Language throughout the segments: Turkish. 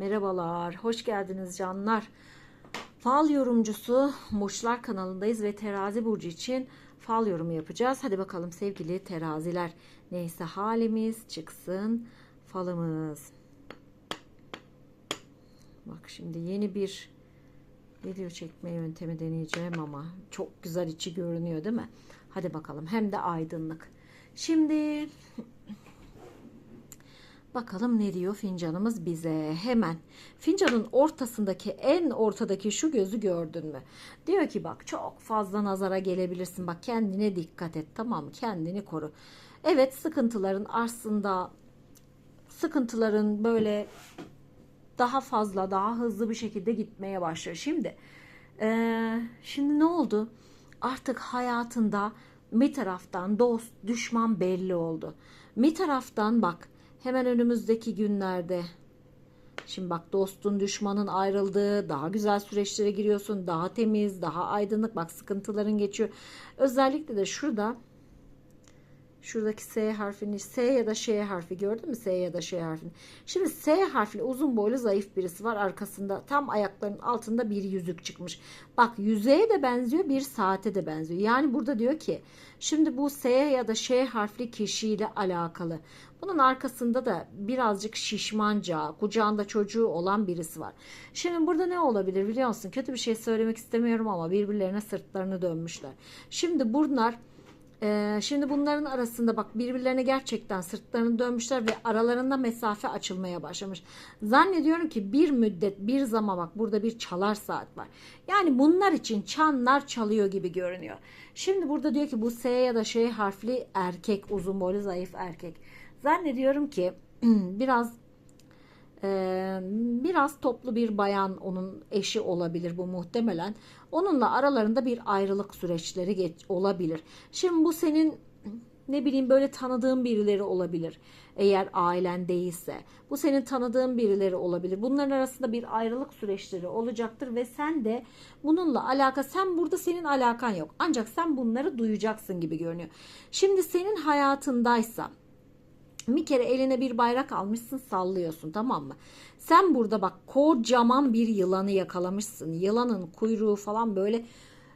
Merhabalar, hoş geldiniz canlar. Fal yorumcusu Burçlar kanalındayız ve terazi burcu için fal yorumu yapacağız. Hadi bakalım sevgili teraziler. Neyse halimiz çıksın falımız. Bak şimdi yeni bir video çekme yöntemi deneyeceğim ama çok güzel içi görünüyor değil mi? Hadi bakalım hem de aydınlık. Şimdi Bakalım ne diyor fincanımız bize. Hemen fincanın ortasındaki en ortadaki şu gözü gördün mü? Diyor ki bak çok fazla nazara gelebilirsin. Bak kendine dikkat et tamam mı? Kendini koru. Evet sıkıntıların aslında sıkıntıların böyle daha fazla daha hızlı bir şekilde gitmeye başlıyor. Şimdi eee, şimdi ne oldu? Artık hayatında bir taraftan dost düşman belli oldu. Bir taraftan bak hemen önümüzdeki günlerde Şimdi bak dostun düşmanın ayrıldığı daha güzel süreçlere giriyorsun. Daha temiz, daha aydınlık. Bak sıkıntıların geçiyor. Özellikle de şurada şuradaki S harfini S ya da Ş harfi gördün mü? S ya da Ş harfini. Şimdi S harfli uzun boylu zayıf birisi var arkasında. Tam ayaklarının altında bir yüzük çıkmış. Bak yüzeye de benziyor bir saate de benziyor. Yani burada diyor ki şimdi bu S ya da Ş harfli kişiyle alakalı. Bunun arkasında da birazcık şişmanca, kucağında çocuğu olan birisi var. Şimdi burada ne olabilir biliyor musun? Kötü bir şey söylemek istemiyorum ama birbirlerine sırtlarını dönmüşler. Şimdi bunlar ee, şimdi bunların arasında bak birbirlerine gerçekten sırtlarını dönmüşler ve aralarında mesafe açılmaya başlamış. Zannediyorum ki bir müddet bir zaman bak burada bir çalar saat var. Yani bunlar için çanlar çalıyor gibi görünüyor. Şimdi burada diyor ki bu S ya da Ş harfli erkek uzun boylu zayıf erkek. Zannediyorum ki biraz biraz toplu bir bayan onun eşi olabilir bu muhtemelen. Onunla aralarında bir ayrılık süreçleri geç, olabilir. Şimdi bu senin ne bileyim böyle tanıdığın birileri olabilir. Eğer ailen değilse. Bu senin tanıdığın birileri olabilir. Bunların arasında bir ayrılık süreçleri olacaktır ve sen de bununla alaka sen burada senin alakan yok. Ancak sen bunları duyacaksın gibi görünüyor. Şimdi senin hayatındaysa bir kere eline bir bayrak almışsın sallıyorsun tamam mı? Sen burada bak kocaman bir yılanı yakalamışsın. Yılanın kuyruğu falan böyle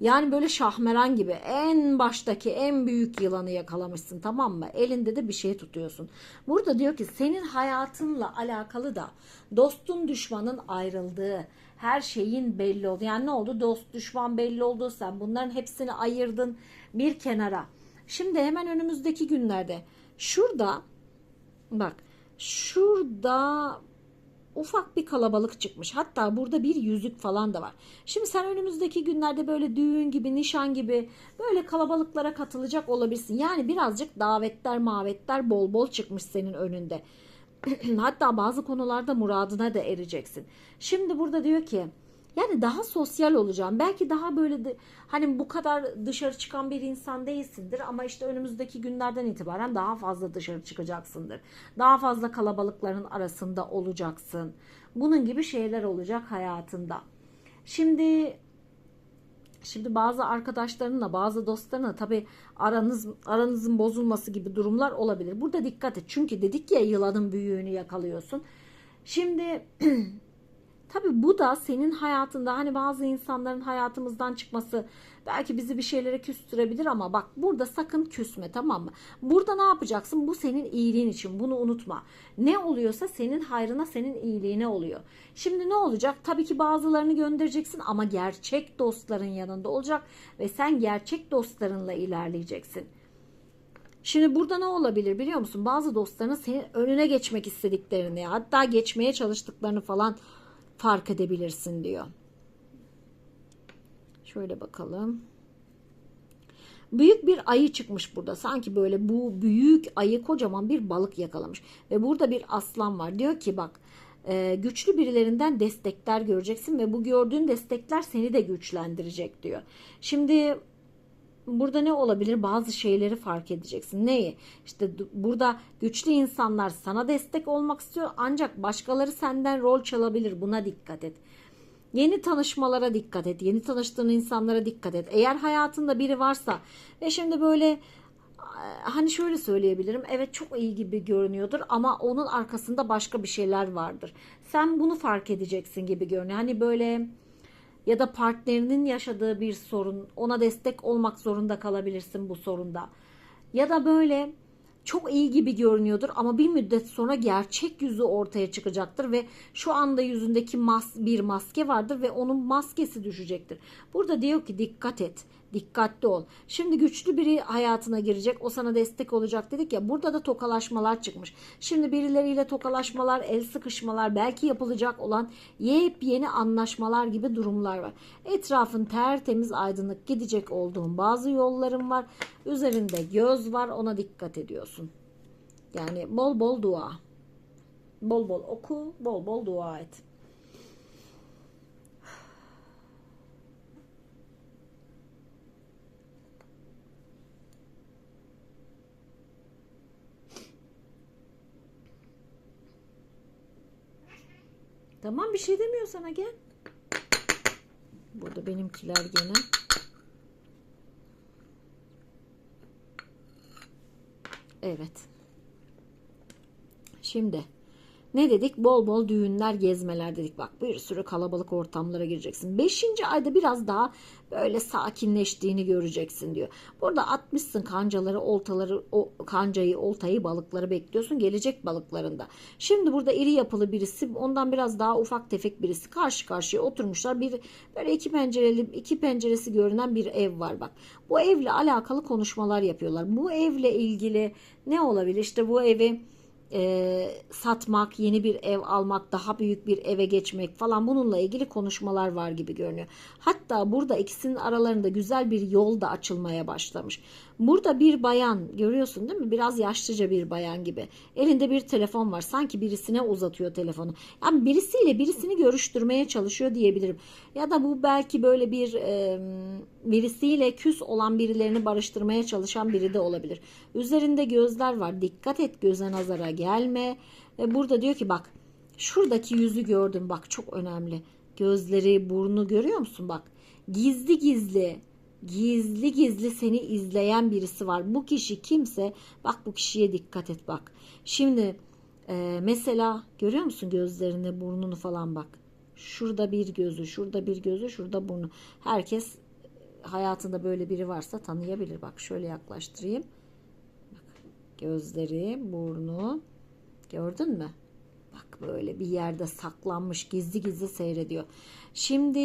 yani böyle şahmeran gibi en baştaki en büyük yılanı yakalamışsın tamam mı? Elinde de bir şey tutuyorsun. Burada diyor ki senin hayatınla alakalı da dostun düşmanın ayrıldığı her şeyin belli oldu. Yani ne oldu? Dost düşman belli oldu. Sen bunların hepsini ayırdın bir kenara. Şimdi hemen önümüzdeki günlerde şurada Bak şurada ufak bir kalabalık çıkmış. Hatta burada bir yüzük falan da var. Şimdi sen önümüzdeki günlerde böyle düğün gibi, nişan gibi böyle kalabalıklara katılacak olabilirsin. Yani birazcık davetler, mavetler bol bol çıkmış senin önünde. Hatta bazı konularda muradına da ereceksin. Şimdi burada diyor ki yani daha sosyal olacağım. Belki daha böyle de, hani bu kadar dışarı çıkan bir insan değilsindir ama işte önümüzdeki günlerden itibaren daha fazla dışarı çıkacaksındır. Daha fazla kalabalıkların arasında olacaksın. Bunun gibi şeyler olacak hayatında. Şimdi Şimdi bazı arkadaşlarınla, bazı dostlarınla tabii aranız aranızın bozulması gibi durumlar olabilir. Burada dikkat et. Çünkü dedik ya yılanın büyüğünü yakalıyorsun. Şimdi Tabii bu da senin hayatında hani bazı insanların hayatımızdan çıkması belki bizi bir şeylere küstürebilir ama bak burada sakın küsme tamam mı? Burada ne yapacaksın? Bu senin iyiliğin için bunu unutma. Ne oluyorsa senin hayrına senin iyiliğine oluyor. Şimdi ne olacak? Tabii ki bazılarını göndereceksin ama gerçek dostların yanında olacak ve sen gerçek dostlarınla ilerleyeceksin. Şimdi burada ne olabilir biliyor musun? Bazı dostların senin önüne geçmek istediklerini hatta geçmeye çalıştıklarını falan fark edebilirsin diyor. Şöyle bakalım. Büyük bir ayı çıkmış burada. Sanki böyle bu büyük ayı kocaman bir balık yakalamış. Ve burada bir aslan var. Diyor ki bak e, güçlü birilerinden destekler göreceksin ve bu gördüğün destekler seni de güçlendirecek diyor. Şimdi burada ne olabilir? Bazı şeyleri fark edeceksin. Neyi? İşte burada güçlü insanlar sana destek olmak istiyor ancak başkaları senden rol çalabilir. Buna dikkat et. Yeni tanışmalara dikkat et. Yeni tanıştığın insanlara dikkat et. Eğer hayatında biri varsa ve şimdi böyle hani şöyle söyleyebilirim. Evet çok iyi gibi görünüyordur ama onun arkasında başka bir şeyler vardır. Sen bunu fark edeceksin gibi görünüyor. Hani böyle ya da partnerinin yaşadığı bir sorun ona destek olmak zorunda kalabilirsin bu sorunda. Ya da böyle çok iyi gibi görünüyordur ama bir müddet sonra gerçek yüzü ortaya çıkacaktır ve şu anda yüzündeki mas bir maske vardır ve onun maskesi düşecektir. Burada diyor ki dikkat et. Dikkatli ol. Şimdi güçlü biri hayatına girecek. O sana destek olacak dedik ya. Burada da tokalaşmalar çıkmış. Şimdi birileriyle tokalaşmalar, el sıkışmalar, belki yapılacak olan yepyeni anlaşmalar gibi durumlar var. Etrafın tertemiz aydınlık gidecek olduğun bazı yolların var. Üzerinde göz var. Ona dikkat ediyorsun. Yani bol bol dua. Bol bol oku, bol bol dua et. Tamam bir şey demiyor sana gel. Burada benimkiler gene. Evet. Şimdi ne dedik? Bol bol düğünler, gezmeler dedik. Bak bir sürü kalabalık ortamlara gireceksin. Beşinci ayda biraz daha böyle sakinleştiğini göreceksin diyor. Burada atmışsın kancaları, oltaları, o, kancayı, oltayı, balıkları bekliyorsun. Gelecek balıklarında. Şimdi burada iri yapılı birisi, ondan biraz daha ufak tefek birisi karşı karşıya oturmuşlar. Bir böyle iki pencereli, iki penceresi görünen bir ev var bak. Bu evle alakalı konuşmalar yapıyorlar. Bu evle ilgili ne olabilir? İşte bu evi e, satmak, yeni bir ev almak, daha büyük bir eve geçmek falan bununla ilgili konuşmalar var gibi görünüyor. Hatta burada ikisinin aralarında güzel bir yol da açılmaya başlamış. Burada bir bayan görüyorsun değil mi? Biraz yaşlıca bir bayan gibi. Elinde bir telefon var. Sanki birisine uzatıyor telefonu. Yani birisiyle birisini görüştürmeye çalışıyor diyebilirim. Ya da bu belki böyle bir e, birisiyle küs olan birilerini barıştırmaya çalışan biri de olabilir. Üzerinde gözler var. Dikkat et göze nazara gelme. Ve burada diyor ki bak şuradaki yüzü gördüm bak çok önemli. Gözleri, burnu görüyor musun bak. Gizli gizli gizli gizli seni izleyen birisi var. Bu kişi kimse bak bu kişiye dikkat et bak. Şimdi e, mesela görüyor musun gözlerini burnunu falan bak. Şurada bir gözü, şurada bir gözü, şurada burnu. Herkes hayatında böyle biri varsa tanıyabilir. Bak şöyle yaklaştırayım. Bak, gözleri, burnu gördün mü? Böyle bir yerde saklanmış gizli gizli seyrediyor. Şimdi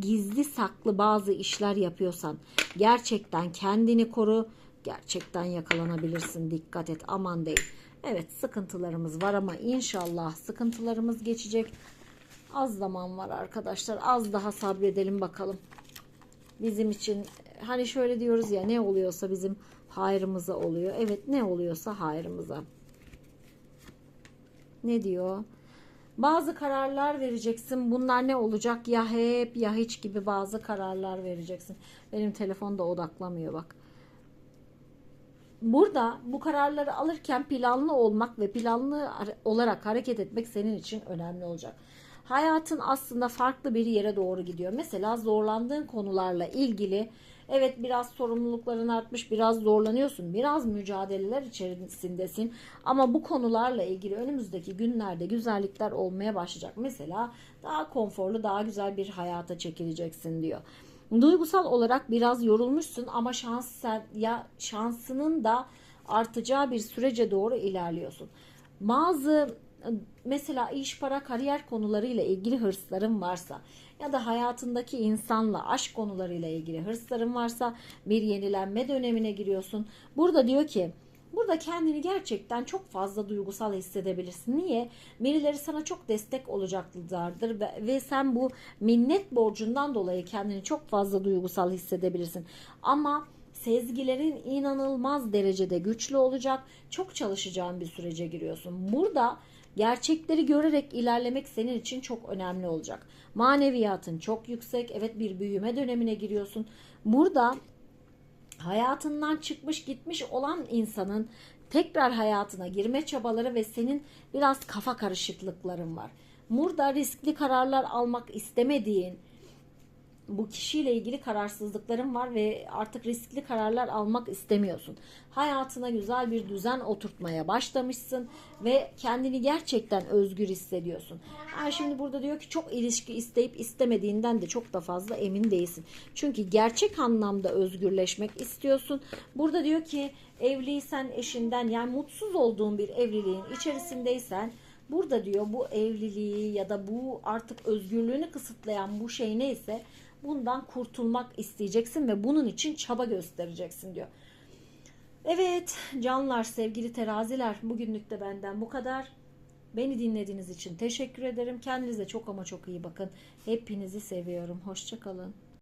gizli saklı bazı işler yapıyorsan gerçekten kendini koru. Gerçekten yakalanabilirsin. Dikkat et. Aman değil. Evet sıkıntılarımız var ama inşallah sıkıntılarımız geçecek. Az zaman var arkadaşlar. Az daha sabredelim bakalım. Bizim için hani şöyle diyoruz ya ne oluyorsa bizim hayrımıza oluyor. Evet ne oluyorsa hayrımıza. Ne diyor? Bazı kararlar vereceksin. Bunlar ne olacak? Ya hep ya hiç gibi bazı kararlar vereceksin. Benim telefonda odaklamıyor bak. Burada bu kararları alırken planlı olmak ve planlı olarak hareket etmek senin için önemli olacak. Hayatın aslında farklı bir yere doğru gidiyor. Mesela zorlandığın konularla ilgili Evet biraz sorumlulukların artmış, biraz zorlanıyorsun, biraz mücadeleler içerisindesin. Ama bu konularla ilgili önümüzdeki günlerde güzellikler olmaya başlayacak. Mesela daha konforlu, daha güzel bir hayata çekileceksin diyor. Duygusal olarak biraz yorulmuşsun ama şans sen, ya şansının da artacağı bir sürece doğru ilerliyorsun. Bazı mesela iş, para, kariyer konularıyla ilgili hırsların varsa ya da hayatındaki insanla aşk konularıyla ilgili hırsların varsa bir yenilenme dönemine giriyorsun. Burada diyor ki Burada kendini gerçekten çok fazla duygusal hissedebilirsin. Niye? Birileri sana çok destek olacaklardır ve sen bu minnet borcundan dolayı kendini çok fazla duygusal hissedebilirsin. Ama sezgilerin inanılmaz derecede güçlü olacak. Çok çalışacağın bir sürece giriyorsun. Burada Gerçekleri görerek ilerlemek senin için çok önemli olacak. Maneviyatın çok yüksek. Evet bir büyüme dönemine giriyorsun. Burada hayatından çıkmış gitmiş olan insanın tekrar hayatına girme çabaları ve senin biraz kafa karışıklıkların var. Burada riskli kararlar almak istemediğin, bu kişiyle ilgili kararsızlıkların var ve artık riskli kararlar almak istemiyorsun. Hayatına güzel bir düzen oturtmaya başlamışsın ve kendini gerçekten özgür hissediyorsun. Ha şimdi burada diyor ki çok ilişki isteyip istemediğinden de çok da fazla emin değilsin. Çünkü gerçek anlamda özgürleşmek istiyorsun. Burada diyor ki evliysen eşinden yani mutsuz olduğun bir evliliğin içerisindeysen burada diyor bu evliliği ya da bu artık özgürlüğünü kısıtlayan bu şey neyse bundan kurtulmak isteyeceksin ve bunun için çaba göstereceksin diyor. Evet canlar sevgili teraziler bugünlük de benden bu kadar. Beni dinlediğiniz için teşekkür ederim. Kendinize çok ama çok iyi bakın. Hepinizi seviyorum. Hoşçakalın.